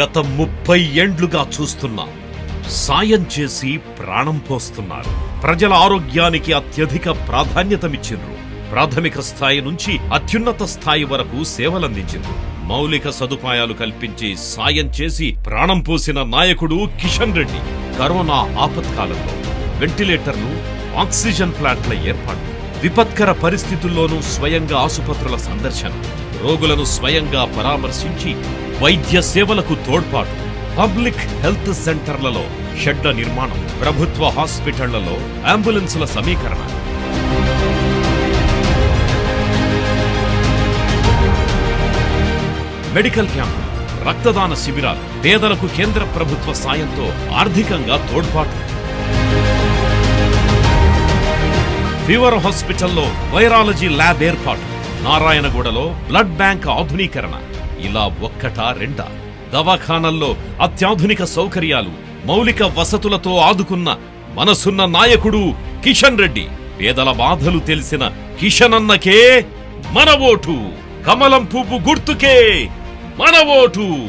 గత ముప్పై ఏండ్లుగా చూస్తున్నాం. సాయం చేసి ప్రాణం పోస్తున్నారు. ప్రజల ఆరోగ్యానికి అత్యధిక ప్రాధాన్యతమిచ్చిండ్రు. ప్రాథమిక స్థాయి నుంచి అత్యున్నత స్థాయి వరకు సేవలందించింది మౌలిక సదుపాయాలు కల్పించి సాయం చేసి ప్రాణం పోసిన నాయకుడు కిషన్ రెడ్డి. కరోనా ఆపత్కాలంలో వెంటిలేటర్లు ఆక్సిజన్ ప్లాంట్ల ఏర్పాటు. విపత్కర పరిస్థితుల్లోనూ స్వయంగా ఆసుపత్రుల సందర్శన. రోగులను స్వయంగా పరామర్శించి వైద్య సేవలకు తోడ్పాటు. పబ్లిక్ హెల్త్ సెంటర్లలో షెడ్ల నిర్మాణం ప్రభుత్వ హాస్పిటళ్ళలో అంబులెన్సుల సమీకరణ. మెడికల్ క్యాంప్ రక్తదాన శిబిరాలు పేదలకు కేంద్ర ప్రభుత్వ సాయంతో ఆర్థికంగా తోడ్పాటు. ఫీవర్ హాస్పిటల్లో వైరాలజీ ల్యాబ్ ఏర్పాటు. నారాయణగూడలో బ్లడ్ బ్యాంక్ ఆధునీకరణ. ఇలా ఒక్కటా రెండా. దవాఖానల్లో అత్యాధునిక సౌకర్యాలు మౌలిక వసతులతో ఆదుకున్న మనసున్న నాయకుడు కిషన్ రెడ్డి. పేదల బాధలు తెలిసిన కిషన్ అన్నకే మన ఓటు కమలం పువ్వు గుర్తుకే మన ఓటు